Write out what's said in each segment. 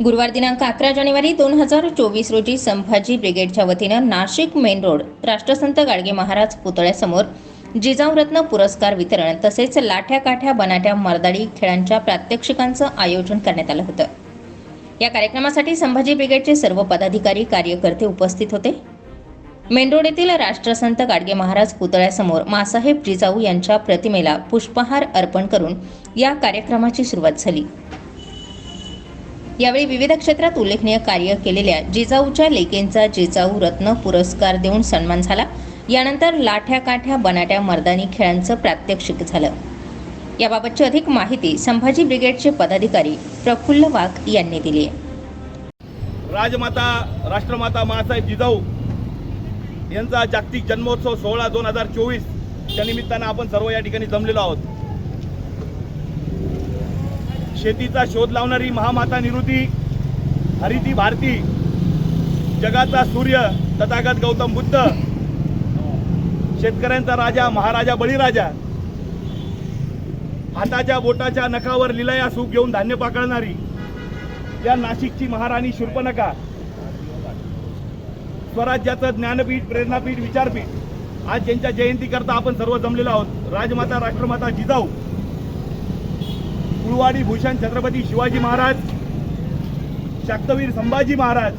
गुरुवार दिनांक अकरा जानेवारी दोन हजार चोवीस रोजी संभाजी ब्रिगेडच्या वतीनं नाशिक मेन रोड राष्ट्रसंत गाडगे महाराज पुतळ्यासमोर जिजाऊरत्न पुरस्कार वितरण तसेच लाठ्या काठ्या बनाट्या मर्दाडी खेळांच्या प्रात्यक्षिकांचं आयोजन करण्यात आलं होतं. या कार्यक्रमासाठी संभाजी ब्रिगेडचे सर्व पदाधिकारी कार्यकर्ते उपस्थित होते. मेनरोड येथील राष्ट्रसंत गाडगे महाराज पुतळ्यासमोर मासाहेब जिजाऊ यांच्या प्रतिमेला पुष्पहार अर्पण करून या कार्यक्रमाची सुरुवात झाली. यावेळी विविध क्षेत्रात उल्लेखनीय कार्य केलेल्या जिजाऊच्या लेकींचा जिजाऊ रत्न पुरस्कार देऊन सन्मान झाला. यानंतर लाठ्या काठ्या बनाट्या मर्दानी खेळांचं प्रात्यक्षिक झालं. याबाबतची अधिक माहिती संभाजी ब्रिगेडचे पदाधिकारी प्रफुल्ल वाघ यांनी दिली राजमाता राष्ट्रमाता मासाहेब जिजाऊ यांचा जागतिक जन्मोत्सव सोहळा दोन हजार चोवीस च्या निमित्तानं आपण सर्व या ठिकाणी जमलेलो आहोत. शेतीचा शोध लावणारी महामाता निरुती हरिती भारती जगाचा सूर्य तथागत गौतम बुद्ध शेतकऱ्यांचा राजा महाराजा बळीराजा हाताच्या बोटाच्या नखावर लिलया सूप घेऊन धान्य पाकळणारी या नाशिकची महाराणी शूर्पणखा स्वराज्याचं ज्ञानपीठ प्रेरणापीठ विचारपीठ आज ज्यांच्या जयंतीकरता आपण सर्व जमलेलो आहोत राजमाता राष्ट्रमाता जिजाऊ कुळवाडी भूषण छत्रपती शिवाजी महाराज शाक्तवीर संभाजी महाराज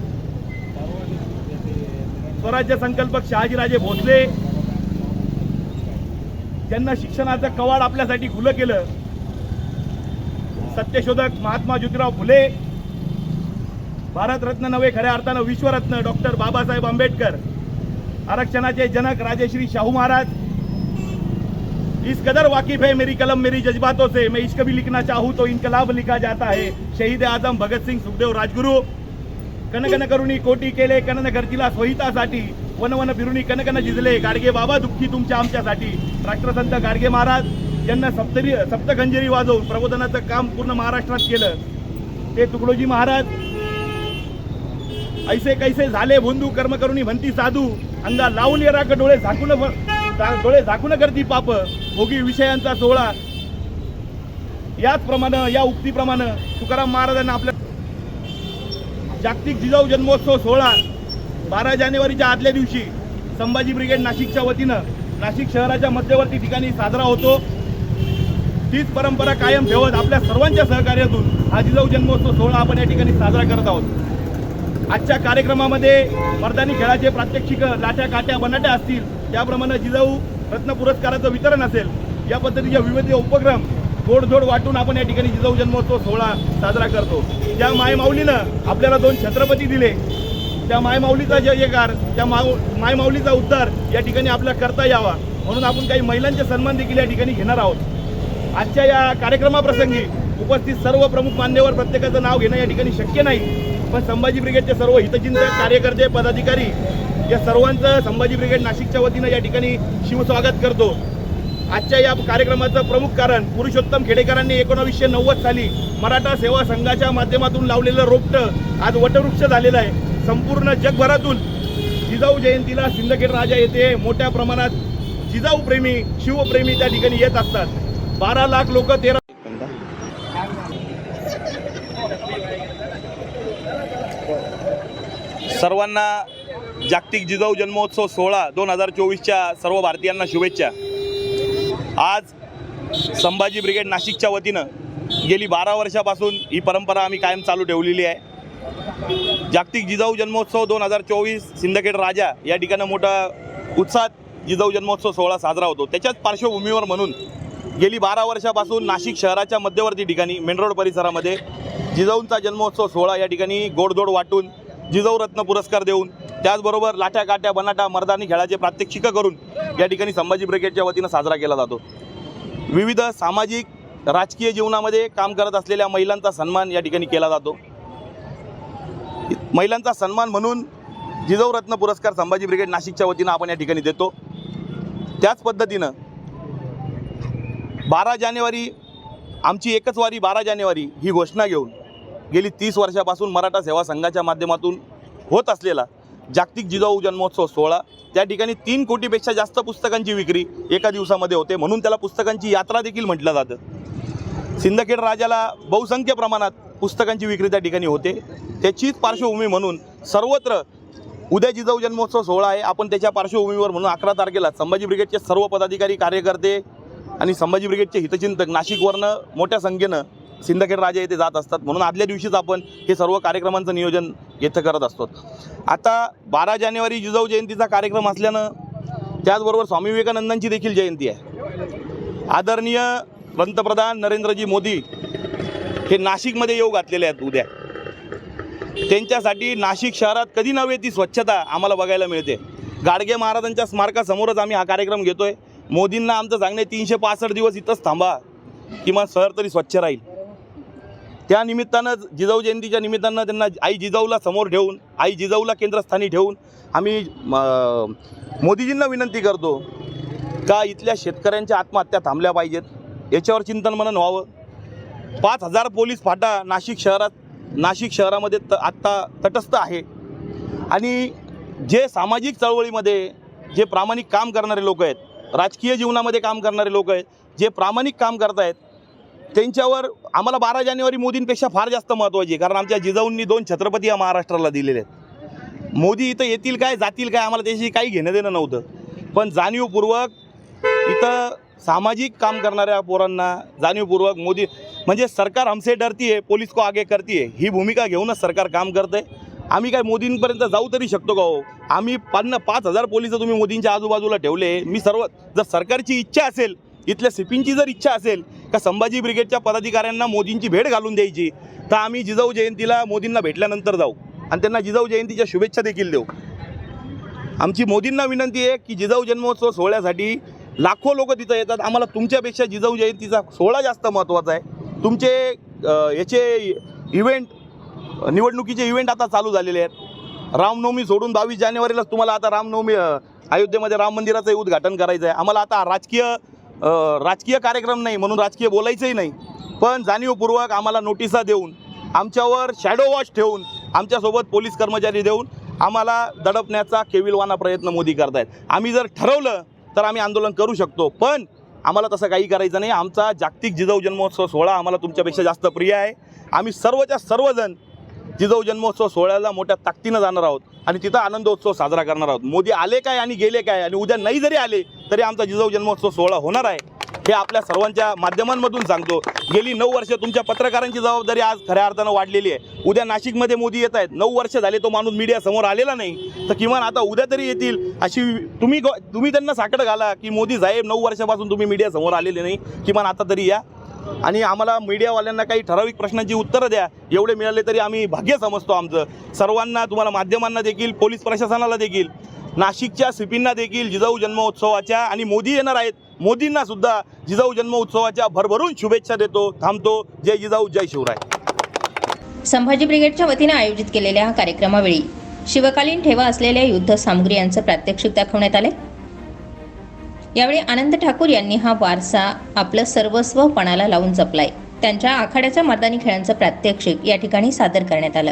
स्वराज्य संकल्पक शहाजीराजे भोसले त्यांना शिक्षणाचं कवाड आपल्यासाठी खुलं केलं. सत्यशोधक महात्मा ज्योतिराव फुले भारतरत्न नव्हे खऱ्या अर्थानं विश्वरत्न डॉक्टर बाबासाहेब आंबेडकर आरक्षणाचे जनक राजेश्री शाहू महाराज इस कदर वाकिफ है मेरी कलम मेरी जज्बातों से। मैं इश्क भी लिखना चाहूँ तो इनकलाब लिखा जाता है। शहीद आजम भगत सिंह सुखदेव राजगुरू। कनकन करुणी कोटी केले कनन करतीला स्वहितासाठी वन वन कनकन जिजले गाडगे बाबा दुःखी तुमच्या आमच्यासाठी। राष्ट्रसंत गाडगे महाराज यांना सप्तरी सप्तखंजेरी वाजवून प्रबोधनाचं काम पूर्ण महाराष्ट्रात केलं. ते तुकडोजी महाराज ऐसे कैसे झाले भोंदू कर्मकरुणी म्हणती साधू। अंगा लावून येराक डोळे झाकून डोळे झाकून करती पाप. भोगी विषयांचा सोहळा. याचप्रमाणे या उक्तीप्रमाणे तुकाराम महाराजांना आपल्या जागतिक जिजाऊ जन्मोत्सव सोहळा बारा जानेवारीच्या आदल्या दिवशी संभाजी ब्रिगेड नाशिकच्या वतीनं नाशिक शहराच्या मध्यवर्ती ठिकाणी साजरा होतो. तीच परंपरा कायम ठेवत आपल्या सर्वांच्या सहकार्यातून हा जिजाऊ जन्मोत्सव सोहळा आपण या ठिकाणी साजरा करत आहोत. आजच्या कार्यक्रमामध्ये मर्दानी खेळाचे प्रात्यक्षिक लाट्या काट्या बनाट्या असतील. त्याप्रमाणे जिजाऊ रत्न पुरस्काराचं वितरण असेल या पद्धतीच्या विविध उपक्रम गोडधोड वाटून आपण या ठिकाणी जिजाऊ जन्मोत्सव सोहळा साजरा करतो. ज्या मायमाऊलीनं आपल्याला दोन छत्रपती दिले. त्या मायमाऊलीचा जयकार त्या माऊ मायमाऊलीचा उद्धार या ठिकाणी आपल्याला करता यावा. म्हणून आपण काही महिलांचे सन्मान देखील या ठिकाणी घेणार आहोत. आजच्या या कार्यक्रमाप्रसंगी उपस्थित सर्व प्रमुख मान्यवर प्रत्येकाचं नाव घेणं या ठिकाणी शक्य नाही. पण संभाजी ब्रिगेडचे सर्व हितचिंतक कार्यकर्ते पदाधिकारी या सर्वांचं संभाजी ब्रिगेड नाशिकच्या वतीनं या ठिकाणी शिवस्वागत करतो. आजच्या या कार्यक्रमाचं प्रमुख कारण पुरुषोत्तम खेडेकरांनी एकोणावीसशे नव्वद साली मराठा सेवा संघाच्या माध्यमातून लावलेलं रोपटं आज वटवृक्ष झालेलं आहे. संपूर्ण जगभरातून जिजाऊ जयंतीला सिंदखेड राजा येथे मोठ्या प्रमाणात जिजाऊ प्रेमी शिवप्रेमी त्या ठिकाणी येत असतात. बारा लाख लोक तेरा सर्वांना जागतिक जिजाऊ जन्मोत्सव सोहळा दोन हजार चोवीसच्या सर्व भारतीयांना शुभेच्छा. आज संभाजी ब्रिगेड नाशिकच्या वतीनं गेली बारा वर्षापासून ही परंपरा आम्ही कायम चालू ठेवलेली आहे. जागतिक जिजाऊ जन्मोत्सव दोन हजार चोवीस सिंदखेड राजा या ठिकाणं मोठा उत्साहात जिजाऊ जन्मोत्सव सोहळा साजरा होतो. त्याच्याच पार्श्वभूमीवर म्हणून गेली बारा वर्षापासून नाशिक शहराच्या मध्यवर्ती ठिकाणी मेन रोड परिसरामध्ये जिजाऊंचा जन्मोत्सव सोहळा या ठिकाणी गोडधोड वाटून जिजाऊ रत्न पुरस्कार देऊन त्याचबरोबर लाट्या काट्या बनाटा मर्दानी खेळाचे प्रात्यक्षिकं करून या ठिकाणी संभाजी ब्रिगेडच्या वतीनं साजरा केला जातो. विविध सामाजिक राजकीय जीवनामध्ये काम करत असलेल्या महिलांचा सन्मान या ठिकाणी केला जातो. महिलांचा सन्मान म्हणून जिजाऊ रत्न पुरस्कार संभाजी ब्रिगेड नाशिकच्या वतीनं आपण या ठिकाणी देतो. त्याच पद्धतीनं बारा जानेवारी आमची एकच वारी बारा जानेवारी ही घोषणा घेऊन गेली तीस वर्षापासून मराठा सेवा संघाच्या माध्यमातून होत असलेला जागतिक जिजाऊ जन्मोत्सव सोहळा. त्या ठिकाणी तीन कोटीपेक्षा जास्त पुस्तकांची विक्री एका दिवसामध्ये होते. म्हणून त्याला पुस्तकांची यात्रा देखील म्हटलं जातं. सिंदखेड राजाला बहुसंख्य प्रमाणात पुस्तकांची विक्री त्या ठिकाणी होते. त्याचीच पार्श्वभूमी म्हणून सर्वत्र उद्या जिजाऊ जन्मोत्सव सोहळा आहे. आपण त्याच्या पार्श्वभूमीवर म्हणून अकरा तारखेला संभाजी ब्रिगेडचे सर्व पदाधिकारी कार्यकर्ते आणि संभाजी ब्रिगेडचे हितचिंतक नाशिकवरनं मोठ्या संख्येनं सिंदखेड राजा येथे जात असतात. म्हणून आदल्या दिवशीच आपण हे सर्व कार्यक्रमांचं नियोजन येथे करत असतो. आता बारा जानेवारी जिजाऊ जयंतीचा कार्यक्रम असल्यानं त्याचबरोबर स्वामी विवेकानंदांची देखील जयंती आहे. आदरणीय पंतप्रधान नरेंद्रजी मोदी हे नाशिकमध्ये येऊ घातलेले आहेत उद्या. त्यांच्यासाठी नाशिक शहरात कधी नव्हे ती स्वच्छता आम्हाला बघायला मिळते. गाडगे महाराजांच्या स्मारकासमोरच आम्ही हा कार्यक्रम घेतोय. मोदींना आमचं सांगणे तीनशे पासष्ट दिवस इथंच थांबा. किंवा शहर तरी स्वच्छ राहील. त्या निमित्तानं जिजाऊ जयंतीच्या निमित्तानं त्यांना आई जिजाऊला समोर ठेवून आई जिजाऊला केंद्रस्थानी ठेवून आम्ही मोदीजींना विनंती करतो का इथल्या शेतकऱ्यांच्या आत्महत्या थांबल्या पाहिजेत. याच्यावर चिंतन मनन व्हावं. पाच हजार पोलीस फाटा नाशिक शहरात नाशिक शहरामध्ये त आत्ता तटस्थ आहे. आणि जे सामाजिक चळवळीमध्ये जे प्रामाणिक काम करणारे लोक आहेत राजकीय जीवनामध्ये काम करणारे लोक आहेत जे प्रामाणिक काम करत आहेत त्यांच्यावर आम्हाला बारा जानेवारी मोदींपेक्षा फार जास्त महत्त्वाची आहे. कारण आमच्या जिजाऊंनी दोन छत्रपती या महाराष्ट्राला दिलेले आहेत. मोदी इथं येतील काय जातील काय आम्हाला त्याशी काही घेणं देणं नव्हतं. पण जाणीवपूर्वक इथं सामाजिक काम करणाऱ्या पोरांना जाणीवपूर्वक मोदी म्हणजे सरकार हमसे डरती आहे पोलीस को आगे करती आहे ही भूमिका घेऊनच सरकार काम करतं आहे आम्ही काय मोदींपर्यंत जाऊ तरी शकतो का हो? आम्ही पन्ना पाच हजार पोलीस तुम्ही मोदींच्या आजूबाजूला ठेवले. मी सर्व जर सरकारची इच्छा असेल इथल्या सिपींची जर इच्छा असेल का संभाजी ब्रिगेडच्या पदाधिकाऱ्यांना मोदींची भेट घालून द्यायची तर आम्ही जिजाऊ जयंतीला मोदींना भेटल्यानंतर जाऊ आणि त्यांना जिजाऊ जयंतीच्या शुभेच्छा देखील देऊ. आमची मोदींना विनंती आहे की जिजाऊ जन्मोत्सव सोहळ्यासाठी लाखो लोक तिथं येतात. आम्हाला तुमच्यापेक्षा जिजाऊ जयंतीचा सोहळा जास्त महत्त्वाचा आहे. तुमचे याचे इव्हेंट निवडणुकीचे इव्हेंट आता चालू झालेले आहेत. रामनवमी सोडून बावीस जानेवारीलाच तुम्हाला आता रामनवमी अयोध्येमध्ये राम मंदिराचं उद्घाटन करायचं आहे आम्हाला आता राजकीय राजकीय कार्यक्रम नाही म्हणून राजकीय बोलायचंही नाही. पण जाणीवपूर्वक आम्हाला नोटिसा देऊन आमच्यावर शॅडो वॉच ठेवून आमच्यासोबत पोलीस कर्मचारी देऊन आम्हाला दडपण्याचा केविलवाना प्रयत्न मोदी करतायत. आम्ही जर ठरवलं तर आम्ही आंदोलन करू शकतो पण आम्हाला तसं काही करायचं नाही. आमचा जागतिक जिजाऊ जन्मोत्सव सोहळा आम्हाला तुमच्यापेक्षा जास्त प्रिय आहे. आम्ही सर्वच्या सर्वजण जिजाऊ जन्मोत्सव सोहळ्याला मोठ्या ताकदीनं जाणार आहोत आणि तिथं आनंदोत्सव साजरा करणार आहोत. मोदी आले काय आणि गेले काय आणि उद्या नाही जरी आले तरी आमचा जिजाऊ जन्मोत्सव सोहळा होणार आहे. हे आपल्या सर्वांच्या माध्यमांमधून सांगतो. गेली नऊ वर्ष तुमच्या पत्रकारांची जबाबदारी आज खऱ्या अर्थानं वाढलेली आहे. उद्या नाशिकमध्ये मोदी येत आहेत. नऊ वर्ष झाले तो माणूस मीडिया समोर आलेला नाही. तर किमान आता उद्या तरी येतील. अशी तुम्ही तुम्ही त्यांना साकड घाला की मोदी साहेब नऊ वर्षापासून तुम्ही मीडिया समोर आलेले नाही. किमान आता तरी या. आणि आम्हाला मीडियावाल्यांना काही ठराविक प्रश्नांची उत्तरं द्या. एवढे मिळाले तरी आम्ही भाग्य समजतो आमचं. सर्वांना तुम्हाला माध्यमांना देखील पोलीस प्रशासनाला देखील नाशिकच्या सिपींना देखील जिजाऊ जन्मोत्सवाच्या आणि मोदी येणार आहेत. मोदींना सुद्धा जिजाऊ जन्मोत्सवाच्या भरभरून शुभेच्छा देतो थांबतो. जय जिजाऊ जय शिवराय. संभाजी ब्रिगेडच्या वतीनं आयोजित केलेल्या कार्यक्रमावेळी शिवकालीन ठेवा असलेल्या युद्ध सामुग्री यांचं प्रात्यक्षिक दाखवण्यात आले यावेळी आनंद ठाकूर यांनी हा वारसा आपलं सर्वस्व पणाला लावून जपलाय. त्यांच्या आखाड्याच्या मर्दानी खेळांचं प्रात्यक्षिक या ठिकाणी सादर करण्यात आलं.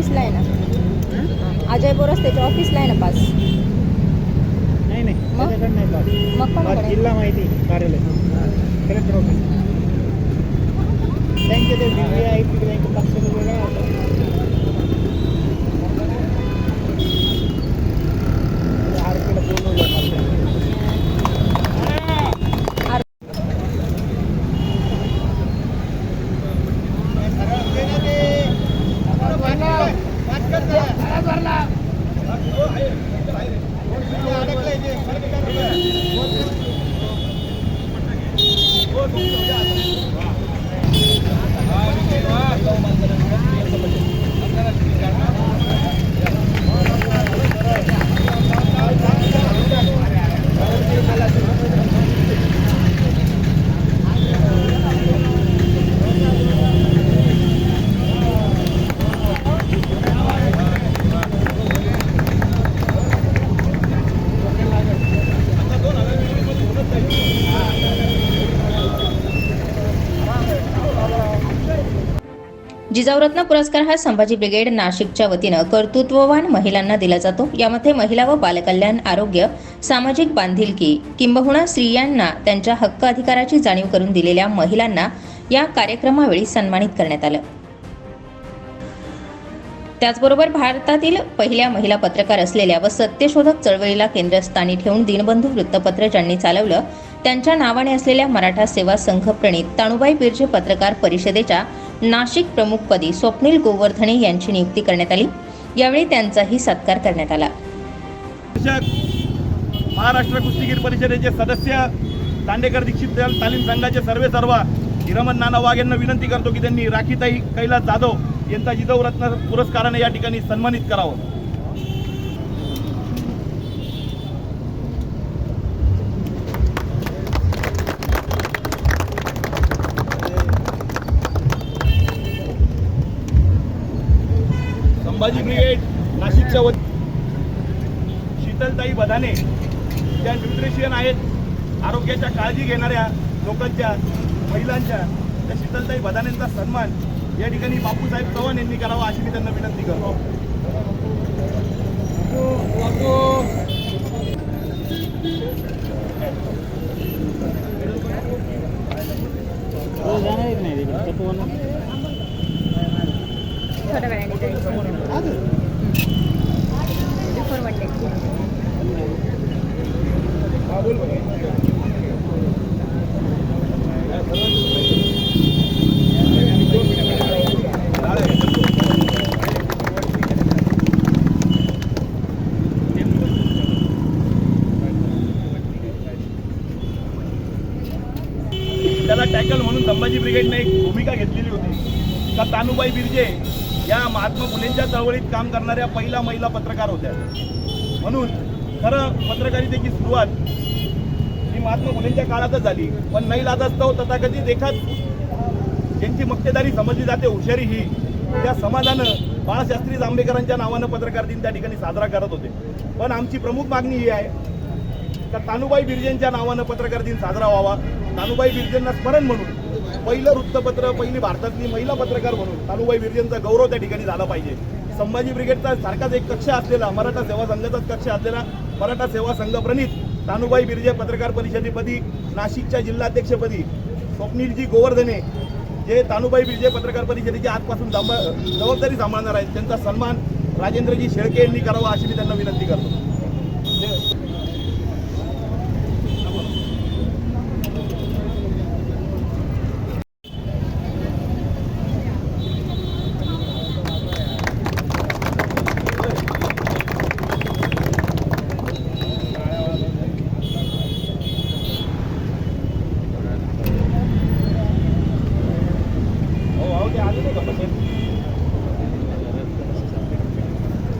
ऑफिसला आहे ना. अजय बोरस त्याच्या ऑफिसला आहे ना पास. नाही नाही. मग? त्याच्याकडे नाही पास. मग पास कोणाकडे जिल्हा माहिती कार्यालय. Collector office. त्यांचे पक्ष वेगळा जिजाऊरत्न पुरस्कार हा संभाजी ब्रिगेड नाशिकच्या वतीनं कर्तृत्ववान महिलांना दिला जातो. यामध्ये महिला व बालकल्याण आरोग्य सामाजिक बांधिलकी किंबहुना स्त्रियांना त्यांच्या हक्क अधिकाराची जाणीव करून दिलेल्या महिलांना या कार्यक्रमावेळी सन्मानित करण्यात आलं. त्याचबरोबर भारतातील पहिल्या महिला पत्रकार असलेल्या व सत्यशोधक चळवळीला केंद्रस्थानी ठेवून दिनबंधू वृत्तपत्र ज्यांनी चालवलं त्यांच्या नावाने असलेल्या मराठा सेवा संघ प्रणित ताणूबाई बिर्जे पत्रकार परिषदेच्या नाशिक प्रमुखपदी स्वप्नील गोवर्धने यांची नियुक्ती करण्यात आली. यावेळी त्यांचाही सत्कार करण्यात आला. महाराष्ट्र कुस्तीगीर परिषदेचे सदस्य दांडेकर दीक्षित तालीम संघाचे सर्वे सर्वा हिरमन नाना वाघ यांना विनंती करतो की त्यांनी राखीताई कैलास जाधव यांचा जिजाऊ रत्न पुरस्काराने या ठिकाणी सन्मानित करावं. शिवाजी ब्रिगेड नाशिकच्या वती शीतलताई बदाने ज्या न्यूट्रिशियन आहेत आरोग्याच्या काळजी घेणाऱ्या लोकांच्या महिलांच्या. त्या शीतलताई बदानेंचा सन्मान या ठिकाणी बापूसाहेब चव्हाण यांनी करावा अशी मी त्यांना विनंती करतो. नाही थोड्या वेळाने जायचं बिफोर वन डे त्याला टॅकल म्हणून संभाजी ब्रिगेडने एक भूमिका घेतलेली होती. का तानुबाई बिर्जे महात्मा फुलेंच्या चळवळीत काम करणाऱ्या पहिल्या महिला पत्रकार होत्या. म्हणून खरं पत्रकारितेची सुरुवात ही महात्मा फुलेंच्या काळातच झाली. पण नाही लाजस्तव तथाकथित एखाद ज्यांची मक्तेदारी समजली जाते हुशारी ही त्या समाजानं बाळशास्त्री जांभेकरांच्या नावानं पत्रकार दिन त्या ठिकाणी साजरा करत होते. पण आमची प्रमुख मागणी ही आहे का तानुबाई बिर्जेंच्या नावानं पत्रकार दिन साजरा व्हावा? तानुबाई बिर्जेंना स्मरण म्हणून. पहिलं वृत्तपत्र पहिली भारतातली महिला पत्रकार म्हणून तानुबाई बिर्जेंचा गौरव त्या ठिकाणी झाला पाहिजे. संभाजी ब्रिगेडचा सारखाच एक कक्ष असलेला मराठा सेवा संघाचाच कक्ष असलेला मराठा सेवा संघ प्रणित तानुबाई बिर्जे पत्रकार परिषदेपदी नाशिकच्या जिल्हाध्यक्षपदी स्वप्नीलजी गोवर्धने जे तानुबाई बिर्जे पत्रकार परिषदेची आजपासून जांभा- जबाबदारी सांभाळणार आहेत त्यांचा सन्मान राजेंद्रजी शेळके यांनी करावा अशी मी त्यांना विनंती करतो.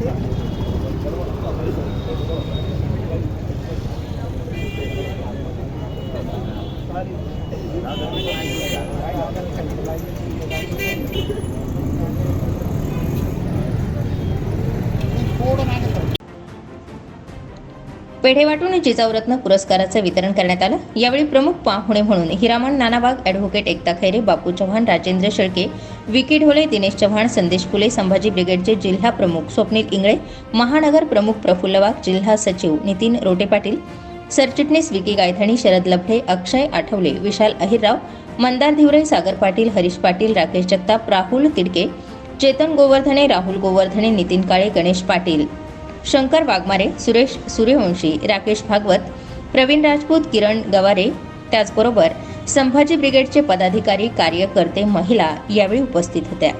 Yeah. पेढे वाटून जिजाऊरत्न पुरस्काराचं वितरण करण्यात आलं. यावेळी प्रमुख पाहुणे म्हणून हिरामण नानाबाग ॲडव्होकेट एकता खैरे बापू चव्हाण राजेंद्र शेळके विकी ढोले दिनेश चव्हाण संदेश फुले संभाजी ब्रिगेडचे जिल्हा प्रमुख स्वप्नील इंगळे महानगर प्रमुख प्रफुल्ल वाघ जिल्हा सचिव नितीन रोटे पाटील सरचिटणीस विकी गायधणी शरद लभडे अक्षय आठवले विशाल अहिरराव मंदार धिवरे सागर पाटील हरीश पाटील राकेश जगताप राहुल तिडके चेतन गोवर्धने राहुल गोवर्धने नितीन काळे गणेश पाटील. शंकर वाघमारे सुरेश सूर्यवंशी राकेश भागवत प्रवीण राजपूत किरण गवारे त्याचबरोबर संभाजी ब्रिगेडचे पदाधिकारी कार्यकर्ते महिला यावेळी उपस्थित होत्या.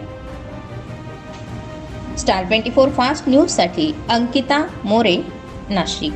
स्टार ट्वेंटी फोर फास्ट न्यूजसाठी अंकिता मोरे नाशिक.